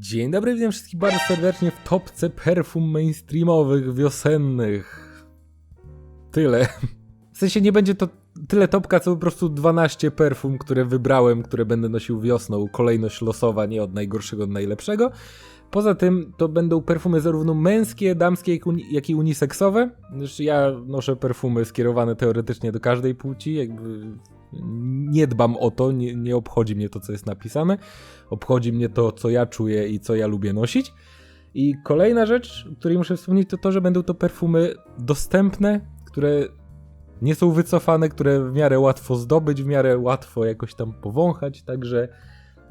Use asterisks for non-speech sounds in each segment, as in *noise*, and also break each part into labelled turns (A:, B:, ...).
A: Dzień dobry, witam wszystkich bardzo serdecznie w topce perfum mainstreamowych, wiosennych. Tyle. W sensie nie będzie to tyle topka, co po prostu 12 perfum, które wybrałem, które będę nosił wiosną. Kolejność losowa, nie od najgorszego do najlepszego. Poza tym to będą perfumy zarówno męskie, damskie, jak, i uniseksowe. Zresztą ja noszę perfumy skierowane teoretycznie do każdej płci, jakby nie dbam o to, nie, nie obchodzi mnie to, co jest napisane. Obchodzi mnie to, co ja czuję i co ja lubię nosić. I kolejna rzecz, o której muszę wspomnieć, to to, że będą to perfumy dostępne, które nie są wycofane, które w miarę łatwo zdobyć, w miarę łatwo jakoś tam powąchać, także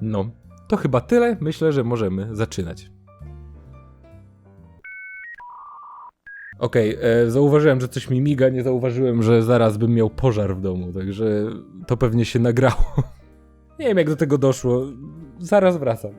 A: no, to chyba tyle. Myślę, że możemy zaczynać. Okej, e, zauważyłem, że coś mi miga, nie zauważyłem, że zaraz bym miał pożar w domu, także to pewnie się nagrało. *laughs* Nie wiem, jak do tego doszło. Zaraz wracam.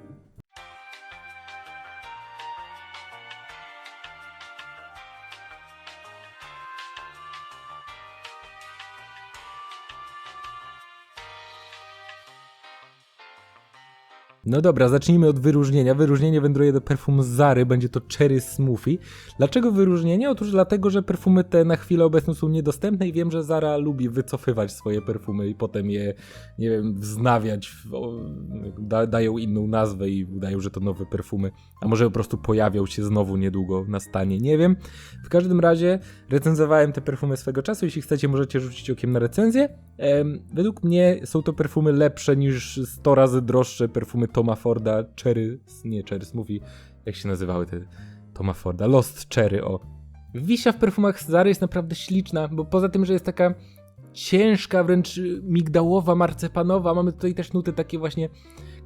A: No dobra, zacznijmy od wyróżnienia. Wyróżnienie wędruje do perfum Zary, będzie to Cherry Smoothie. Dlaczego wyróżnienie? Otóż dlatego, że perfumy te na chwilę obecną są niedostępne i wiem, że Zara lubi wycofywać swoje perfumy i potem je, nie wiem, wznawiać, da, dają inną nazwę i udają, że to nowe perfumy. A może po prostu pojawią się znowu niedługo na stanie, nie wiem. W każdym razie recenzowałem te perfumy swego czasu, jeśli chcecie możecie rzucić okiem na recenzję. Em, według mnie są to perfumy lepsze niż 100 razy droższe perfumy Toma Forda, Cherry, nie Cherry Smoothie, jak się nazywały te Toma Forda, Lost Cherry, o. Wisia w perfumach Zary jest naprawdę śliczna, bo poza tym, że jest taka ciężka, wręcz migdałowa, marcepanowa, mamy tutaj też nuty takie właśnie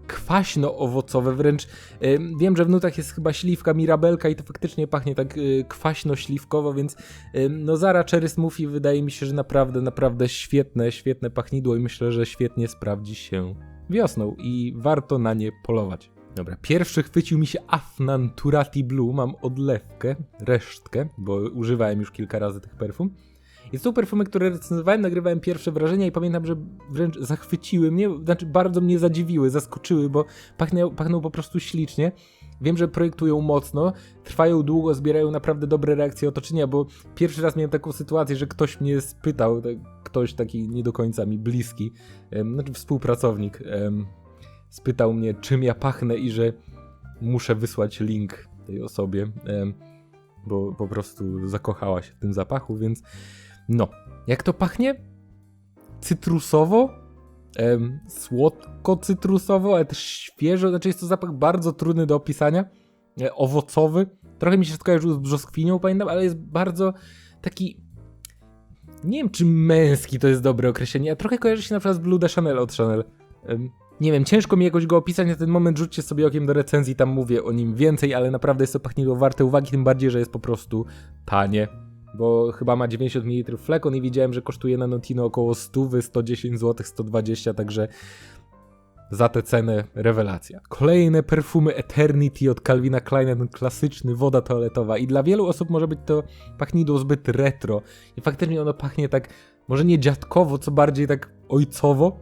A: kwaśno-owocowe, wręcz em, wiem, że w nutach jest chyba śliwka, mirabelka i to faktycznie pachnie tak y, kwaśno-śliwkowo, więc Ym, No Zara Cherry Smoothie wydaje mi się, że naprawdę, naprawdę świetne, świetne pachnidło i myślę, że świetnie sprawdzi się wiosną i warto na nie polować. Dobra, pierwszy chwycił mi się Afnan Turati Blue, mam odlewkę, resztkę, bo używałem już kilka razy tych perfum. I są perfumy, które recenzowałem, nagrywałem pierwsze wrażenia i pamiętam, że wręcz zachwyciły mnie, znaczy bardzo mnie zadziwiły, zaskoczyły, bo pachną, pachną po prostu ślicznie. Wiem, że projektują mocno, trwają długo, zbierają naprawdę dobre reakcje otoczenia, bo pierwszy raz miałem taką sytuację, że ktoś mnie spytał, tak, ktoś taki nie do końca mi bliski, znaczy współpracownik, spytał mnie, czym ja pachnę i że muszę wysłać link tej osobie, bo po prostu zakochała się w tym zapachu, więc no. Jak to pachnie? Cytrusowo, em, słodko-cytrusowo, ale też świeżo, znaczy jest to zapach bardzo trudny do opisania, e, owocowy. Trochę mi się skojarzył z brzoskwinią, pamiętam, ale jest bardzo taki. Nie wiem, czy męski to jest dobre określenie, a trochę kojarzy się na przykład z Blue de Chanel od Chanel. Em, nie wiem, ciężko mi jakoś go opisać na ten moment, rzućcie sobie okiem do recenzji, tam mówię o nim więcej, ale naprawdę jest to pachnidło warte uwagi, tym bardziej, że jest po prostu tanie. Bo chyba ma 90 ml flekon i widziałem, że kosztuje na Notino około 100, 110 zł, 120, także za tę cenę rewelacja. Kolejne perfumy Eternity od Calvina Kleina, ten klasyczny, woda toaletowa i dla wielu osób może być to pachnidło zbyt retro i faktycznie ono pachnie tak, może nie dziadkowo, co bardziej tak ojcowo.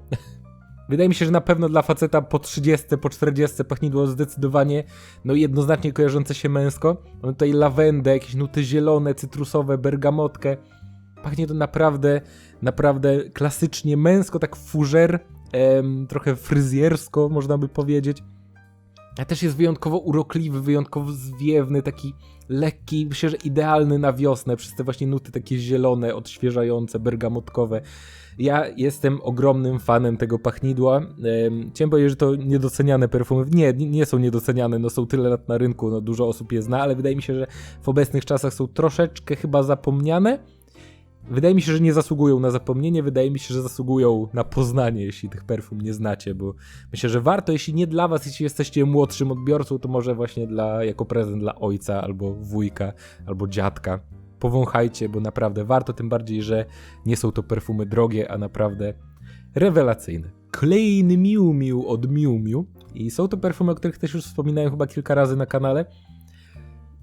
A: Wydaje mi się, że na pewno dla faceta po 30, po 40 pachnidło zdecydowanie, no jednoznacznie kojarzące się męsko. Mamy tutaj lawendę, jakieś nuty zielone, cytrusowe, bergamotkę. Pachnie to naprawdę, naprawdę klasycznie męsko, tak em, trochę fryzjersko, można by powiedzieć. A też jest wyjątkowo urokliwy, wyjątkowo zwiewny, taki lekki, myślę, że idealny na wiosnę, przez te właśnie nuty takie zielone, odświeżające, bergamotkowe. Ja jestem ogromnym fanem tego pachnidła. Em, Chciałem powiedzieć, że to niedoceniane perfumy. Nie nie są niedoceniane, no są tyle lat na rynku, no dużo osób je zna, ale wydaje mi się, że w obecnych czasach są troszeczkę chyba zapomniane. Wydaje mi się, że nie zasługują na zapomnienie, wydaje mi się, że zasługują na poznanie, jeśli tych perfum nie znacie, bo myślę, że warto, jeśli nie dla was, jeśli jesteście młodszym odbiorcą, to może właśnie dla, jako prezent dla ojca, albo wujka, albo dziadka. Powąchajcie, bo naprawdę warto, tym bardziej, że nie są to perfumy drogie, a naprawdę rewelacyjne. Kolejny Miu Miu od Miu Miu i są to perfumy, o których też już wspominałem chyba kilka razy na kanale.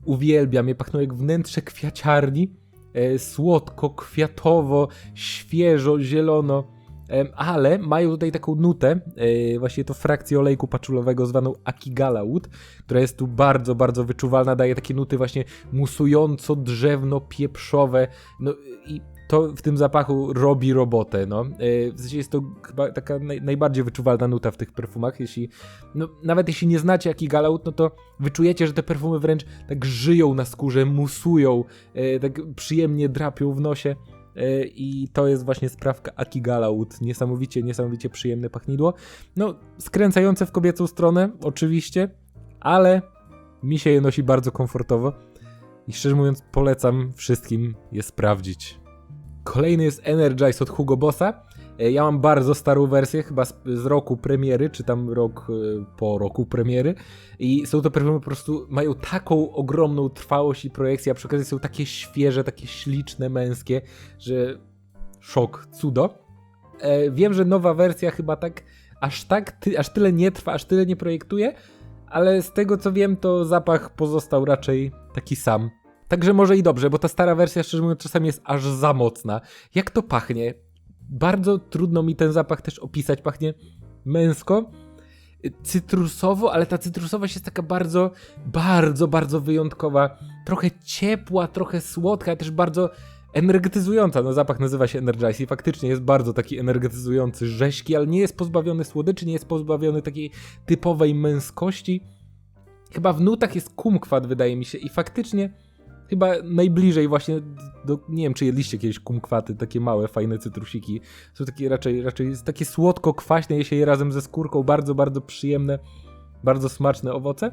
A: Uwielbiam je, pachną jak wnętrze kwiaciarni, e, słodko, kwiatowo, świeżo, zielono. Ale mają tutaj taką nutę, e, właśnie to frakcję olejku paczulowego zwaną Akigala Wood, która jest tu bardzo, bardzo wyczuwalna, daje takie nuty właśnie musująco drzewno pieprzowe, no i to w tym zapachu robi robotę, no. E, W sensie jest to chyba taka naj, najbardziej wyczuwalna nuta w tych perfumach, jeśli, no nawet jeśli nie znacie Akigala no to wyczujecie, że te perfumy wręcz tak żyją na skórze, musują, e, tak przyjemnie drapią w nosie. E, I to jest właśnie sprawka Akigala Wood. Niesamowicie, niesamowicie przyjemne pachnidło. No, skręcające w kobiecą stronę, oczywiście, ale mi się je nosi bardzo komfortowo. I szczerze mówiąc, polecam wszystkim je sprawdzić. Kolejny jest Energize od Hugo Bossa. E, Ja mam bardzo starą wersję, chyba z, z roku premiery, czy tam rok e, po roku premiery. I są to perfumy po prostu, mają taką ogromną trwałość i projekcję, a przy okazji są takie świeże, takie śliczne, męskie, że szok, cudo. E, wiem, że nowa wersja chyba tak, aż tak, ty, aż tyle nie trwa, aż tyle nie projektuje, ale z tego co wiem, to zapach pozostał raczej taki sam. Także może i dobrze, bo ta stara wersja, szczerze mówiąc, czasami jest aż za mocna. Jak to pachnie? Bardzo trudno mi ten zapach też opisać. Pachnie męsko, cytrusowo, ale ta cytrusowość jest taka bardzo, bardzo, bardzo wyjątkowa. Trochę ciepła, trochę słodka, ale też bardzo energetyzująca. No zapach nazywa się Energize i faktycznie jest bardzo taki energetyzujący, rześki, ale nie jest pozbawiony słodyczy, nie jest pozbawiony takiej typowej męskości. Chyba w nutach jest kumkwat, wydaje mi się, i faktycznie chyba najbliżej właśnie do, nie wiem czy jedliście kiedyś kumkwaty, takie małe, fajne cytrusiki. Są takie raczej, raczej takie słodko-kwaśne, je się je razem ze skórką, bardzo, bardzo przyjemne, bardzo smaczne owoce.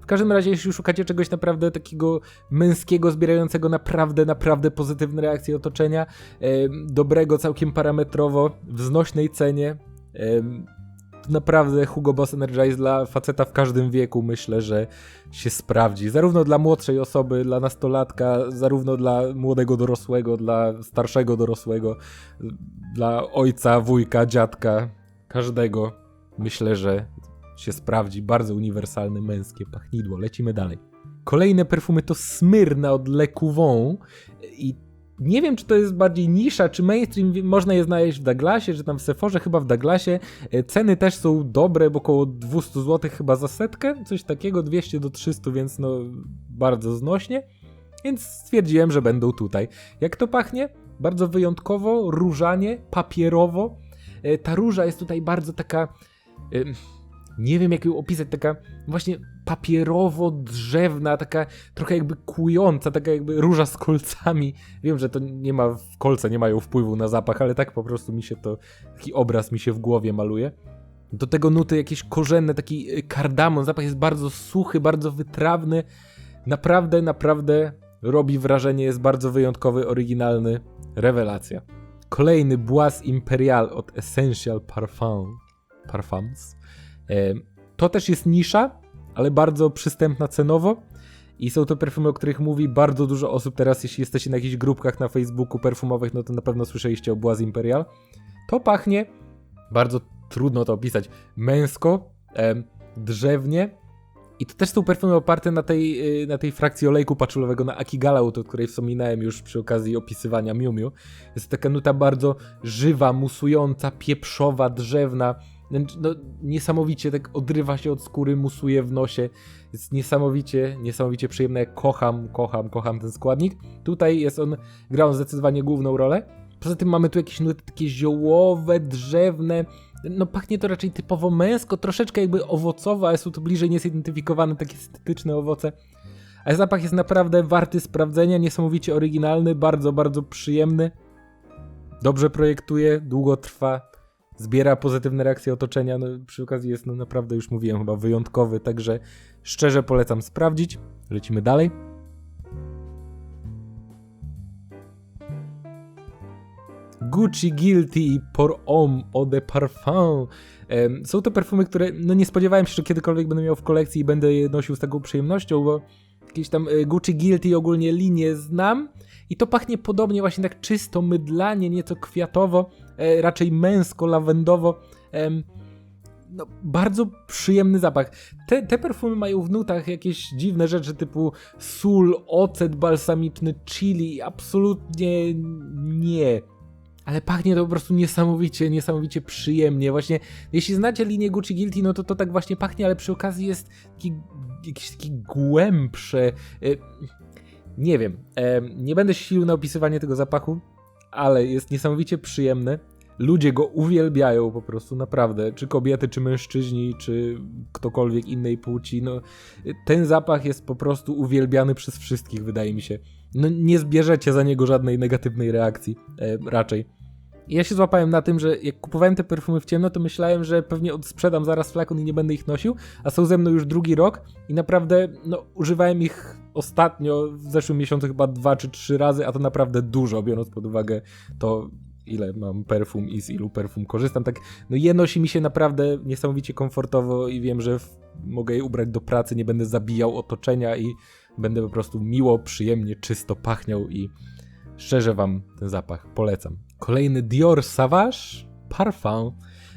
A: W każdym razie, jeśli szukacie czegoś naprawdę takiego męskiego, zbierającego naprawdę, naprawdę pozytywne reakcje otoczenia, em, dobrego całkiem parametrowo, w znośnej cenie, em, naprawdę Hugo Boss Energize dla faceta w każdym wieku myślę, że się sprawdzi. Zarówno dla młodszej osoby, dla nastolatka, zarówno dla młodego dorosłego, dla starszego dorosłego, dla ojca, wujka, dziadka, każdego. Myślę, że się sprawdzi. Bardzo uniwersalne męskie pachnidło. Lecimy dalej. Kolejne perfumy to Smyrna od Le Couvent i nie wiem, czy to jest bardziej nisza, czy mainstream. Można je znaleźć w Douglasie, czy tam w Sephorze, chyba w Douglasie. E, Ceny też są dobre, bo około 200 zł chyba za setkę, coś takiego, 200 do 300, więc no bardzo znośnie. Więc stwierdziłem, że będą tutaj. Jak to pachnie? Bardzo wyjątkowo, różanie, papierowo. E, Ta róża jest tutaj bardzo taka. Nie wiem, jak ją opisać, taka właśnie papierowo-drzewna, taka trochę jakby kłująca, taka jakby róża z kolcami. Wiem, że to nie ma, w kolce nie mają wpływu na zapach, ale tak po prostu mi się to, taki obraz mi się w głowie maluje. Do tego nuty jakieś korzenne, taki y, kardamon, zapach jest bardzo suchy, bardzo wytrawny. Naprawdę, naprawdę robi wrażenie, jest bardzo wyjątkowy, oryginalny. Rewelacja. Kolejny Bois Imperial od Essential Parfum. Parfums. To też jest nisza, ale bardzo przystępna cenowo. I są to perfumy, o których mówi bardzo dużo osób teraz. Jeśli jesteście na jakichś grupkach na Facebooku perfumowych, no to na pewno słyszeliście o Bois Imperial. To pachnie, bardzo trudno to opisać, męsko, drzewnie. I to też są perfumy oparte na tej, y, na tej frakcji olejku paczulowego, na Akigala, o której wspominałem już przy okazji opisywania Miu Miu. Jest taka nuta bardzo żywa, musująca, pieprzowa, drzewna. Wręcz, No, niesamowicie tak odrywa się od skóry, musuje w nosie. Jest niesamowicie, niesamowicie przyjemne. Kocham, kocham, kocham ten składnik. Tutaj jest on, gra on zdecydowanie główną rolę. Poza tym mamy tu jakieś nuty takie ziołowe, drzewne. No pachnie to raczej typowo męsko, troszeczkę jakby owocowe, ale są tu bliżej niezidentyfikowane takie syntetyczne owoce. Ale zapach jest naprawdę warty sprawdzenia, niesamowicie oryginalny, bardzo, bardzo przyjemny. Dobrze projektuje, długo trwa, zbiera pozytywne reakcje otoczenia. No, przy okazji jest, no naprawdę już mówiłem, chyba wyjątkowy, także szczerze polecam sprawdzić. Lecimy dalej. Gucci Guilty i Pour Homme Eau de Parfum. Są to perfumy, które no nie spodziewałem się, że kiedykolwiek będę miał w kolekcji i będę je nosił z taką przyjemnością, bo jakieś tam e, Gucci Guilty ogólnie linie znam i to pachnie podobnie właśnie tak czysto, mydlanie, nieco kwiatowo, raczej męsko, lawendowo. Em, no, bardzo przyjemny zapach. Te, te perfumy mają w nutach jakieś dziwne rzeczy typu sól, ocet balsamiczny, chili. Absolutnie nie. ale pachnie to po prostu niesamowicie, niesamowicie przyjemnie. Właśnie, jeśli znacie linię Gucci Guilty, no to to tak właśnie pachnie, ale przy okazji jest taki, jakiś taki głębsze. Nie wiem, em, nie będę się silił na opisywanie tego zapachu, ale jest niesamowicie przyjemny. Ludzie go uwielbiają po prostu, naprawdę. Czy kobiety, czy mężczyźni, czy ktokolwiek innej płci. No, ten zapach jest po prostu uwielbiany przez wszystkich, wydaje mi się. No, nie zbierzecie za niego żadnej negatywnej reakcji, e, raczej. Ja się złapałem na tym, że jak kupowałem te perfumy w ciemno, to myślałem, że pewnie odsprzedam zaraz flakon i nie będę ich nosił, a są ze mną już drugi rok i naprawdę no, używałem ich ostatnio, w zeszłym miesiącu chyba dwa czy trzy razy, a to naprawdę dużo, biorąc pod uwagę to, ile mam perfum i z ilu perfum korzystam. Tak, no je nosi mi się naprawdę niesamowicie komfortowo i wiem, że w, mogę je ubrać do pracy, nie będę zabijał otoczenia i będę po prostu miło, przyjemnie, czysto pachniał i szczerze wam ten zapach polecam. Kolejny Dior Savage Parfum.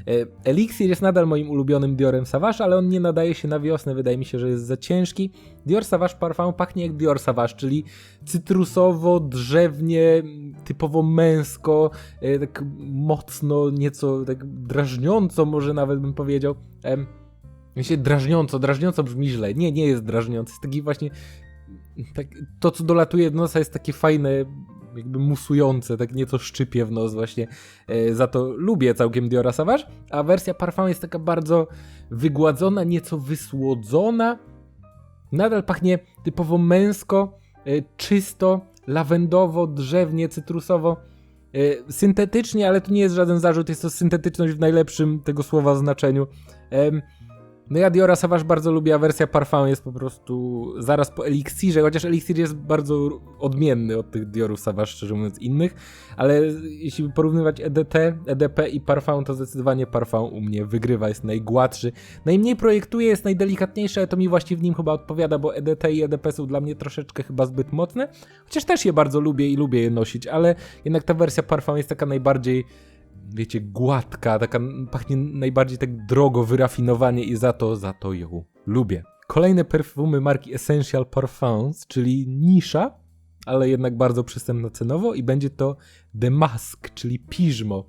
A: E, Elixir jest nadal moim ulubionym Diorem Savage, ale on nie nadaje się na wiosnę, wydaje mi się, że jest za ciężki. Dior Savage Parfum pachnie jak Dior Savage, czyli cytrusowo, drzewnie, typowo męsko, e, tak mocno, nieco tak drażniąco może nawet bym powiedział. Em, Myślę, drażniąco, drażniąco brzmi źle. Nie, nie jest drażniący, jest taki właśnie tak, to, co dolatuje do nosa, jest takie fajne, jakby musujące, tak nieco szczypie w nos właśnie. E, za to lubię całkiem Diora Savage, a wersja Parfum jest taka bardzo wygładzona, nieco wysłodzona. Nadal pachnie typowo męsko, e, czysto, lawendowo, drzewnie, cytrusowo. E, syntetycznie, ale to nie jest żaden zarzut, jest to syntetyczność w najlepszym tego słowa znaczeniu. No ja Diora Savage bardzo lubię, a wersja Parfum jest po prostu zaraz po Elixirze, chociaż Elixir jest bardzo odmienny od tych Diorów Savage, szczerze mówiąc, innych, ale jeśli porównywać EDT, EDP i Parfum, to zdecydowanie Parfum u mnie wygrywa, jest najgładszy, najmniej projektuje, jest najdelikatniejszy, ale to mi właśnie w nim chyba odpowiada, bo EDT i EDP są dla mnie troszeczkę chyba zbyt mocne, chociaż też je bardzo lubię i lubię je nosić, ale jednak ta wersja Parfum jest taka najbardziej wiecie, gładka, taka pachnie najbardziej tak drogo, wyrafinowanie i za to, za to ją lubię. Kolejne perfumy marki Essential Parfums, czyli nisza, ale jednak bardzo przystępna cenowo i będzie to The Mask, czyli piżmo.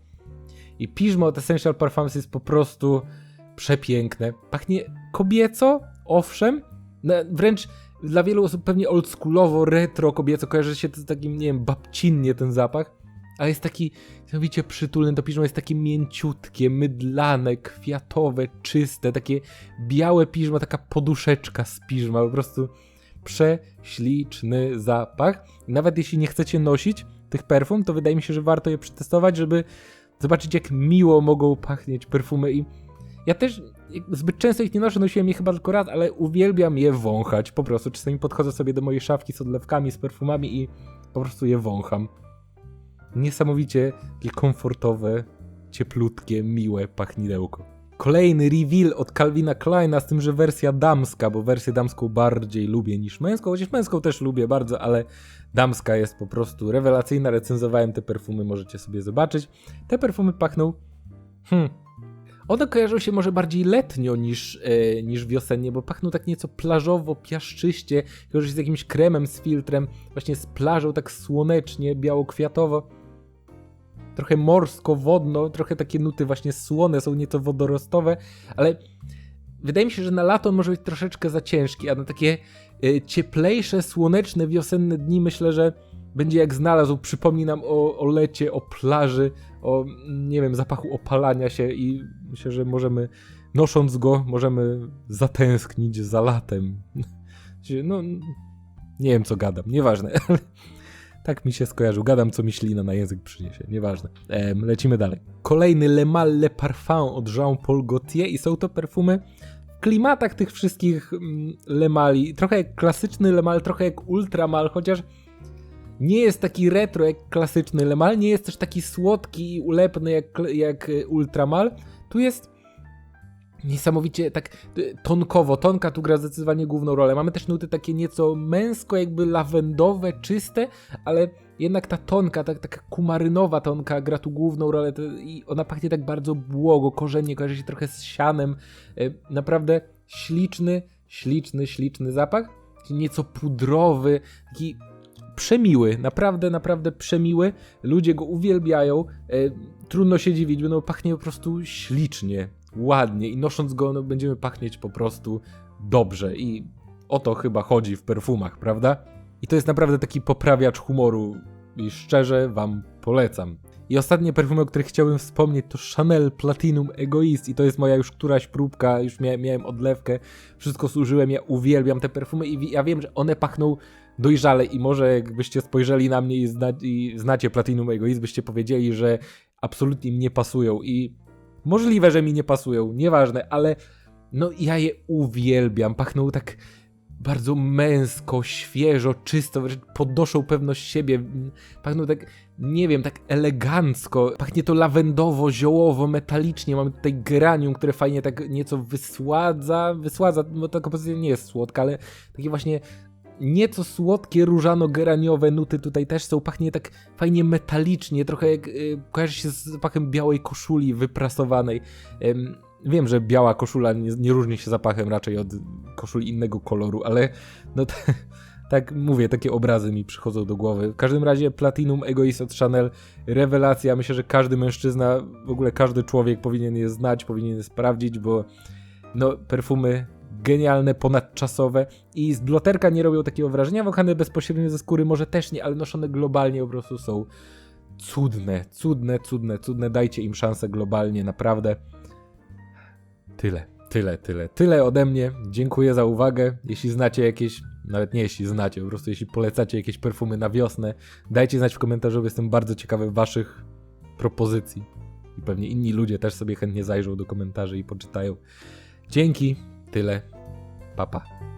A: I piżmo od Essential Parfums jest po prostu przepiękne. Pachnie kobieco, owszem, wręcz dla wielu osób pewnie oldschoolowo, retro, kobieco, kojarzy się to z takim, nie wiem, babcinnie ten zapach, ale jest taki niesamowicie przytulny, to piżmo jest takie mięciutkie, mydlane, kwiatowe, czyste, takie białe piżmo, taka poduszeczka z piżma, po prostu prześliczny zapach. Nawet jeśli nie chcecie nosić tych perfum, to wydaje mi się, że warto je przetestować, żeby zobaczyć jak miło mogą pachnieć perfumy i ja też zbyt często ich nie noszę, nosiłem je chyba tylko raz, ale uwielbiam je wąchać. Po prostu czasami podchodzę sobie do mojej szafki z odlewkami, z perfumami i po prostu je wącham. Niesamowicie takie komfortowe, cieplutkie, miłe pachnidełko. Kolejny reveal od Calvina Kleina, z tym, że wersja damska, bo wersję damską bardziej lubię niż męską, chociaż męską też lubię bardzo, ale damska jest po prostu rewelacyjna. Recenzowałem te perfumy, możecie sobie zobaczyć. Te perfumy pachną. Hmm. One kojarzą się może bardziej letnio niż, e, niż wiosennie, bo pachną tak nieco plażowo, piaszczyście, kojarzą się z jakimś kremem, z filtrem, właśnie z plażą, tak słonecznie, biało-kwiatowo trochę morsko-wodno, trochę takie nuty właśnie słone, są nieco wodorostowe, ale wydaje mi się, że na lato on może być troszeczkę za ciężki, a na takie y, cieplejsze, słoneczne, wiosenne dni myślę, że będzie jak znalazł, przypomni nam o, o lecie, o plaży, o, nie wiem, zapachu opalania się i myślę, że możemy, nosząc go, możemy zatęsknić za latem. *laughs* No, nie wiem co gadam, nieważne. *laughs* Tak mi się skojarzył. Gadam, co mi ślina na język przyniesie. Nieważne. Ehm, lecimy dalej. Kolejny Le Mal Le Parfum od Jean-Paul Gaultier i są to perfumy w klimatach tych wszystkich mm, Le Mali. Trochę jak klasyczny Le Mal, trochę jak Ultramal, chociaż nie jest taki retro jak klasyczny Le Mal, nie jest też taki słodki i ulepny jak, jak Ultramal. Tu jest niesamowicie tak y, tonkowo. Tonka tu gra zdecydowanie główną rolę. Mamy też nuty takie nieco męsko, jakby lawendowe, czyste, ale jednak ta tonka, tak, taka kumarynowa tonka gra tu główną rolę i ona pachnie tak bardzo błogo, korzenie kojarzy się trochę z sianem. Y, naprawdę śliczny, śliczny, śliczny zapach. Nieco pudrowy, taki przemiły, naprawdę, naprawdę przemiły. Ludzie go uwielbiają. E, trudno się dziwić, bo no, pachnie po prostu ślicznie, ładnie i nosząc go no, będziemy pachnieć po prostu dobrze i o to chyba chodzi w perfumach, prawda? I to jest naprawdę taki poprawiacz humoru i szczerze wam polecam. I ostatnie perfumy, o których chciałbym wspomnieć, to Chanel Platinum Egoist. I to jest moja już któraś próbka, już mia miałem odlewkę, wszystko służyłem, ja uwielbiam te perfumy i ja wiem, że one pachną dojrzale i może jakbyście spojrzeli na mnie i, zna i znacie Platinum Egoist, byście powiedzieli, że absolutnie mi nie pasują i możliwe, że mi nie pasują, nieważne, ale no ja je uwielbiam, pachną tak bardzo męsko, świeżo, czysto, podnoszą pewność siebie, pachną tak, nie wiem, tak elegancko, pachnie to lawendowo, ziołowo, metalicznie, mamy tutaj geranium, które fajnie tak nieco wysładza, wysładza, bo ta kompozycja nie jest słodka, ale takie właśnie nieco słodkie, różano-geraniowe nuty tutaj też są, pachnie tak fajnie metalicznie, trochę jak, y, kojarzy się z zapachem białej koszuli wyprasowanej, Ym, Wiem, że biała koszula nie, nie różni się zapachem raczej od koszuli innego koloru, ale no *laughs* tak mówię, takie obrazy mi przychodzą do głowy. W każdym razie Platinum Egoist od Chanel, rewelacja. Myślę, że każdy mężczyzna, w ogóle każdy człowiek powinien je znać, powinien je sprawdzić, bo no perfumy genialne, ponadczasowe i z bloterka nie robią takiego wrażenia, wąchane bezpośrednio ze skóry może też nie, ale noszone globalnie po prostu są cudne, cudne, cudne, cudne. Dajcie im szansę globalnie, naprawdę. Tyle, tyle, tyle, tyle ode mnie. Dziękuję za uwagę. Jeśli znacie jakieś, nawet nie jeśli znacie, po prostu jeśli polecacie jakieś perfumy na wiosnę, dajcie znać w komentarzu, jestem bardzo ciekawy waszych propozycji. I pewnie inni ludzie też sobie chętnie zajrzą do komentarzy i poczytają. Dzięki, tyle, papa. Pa.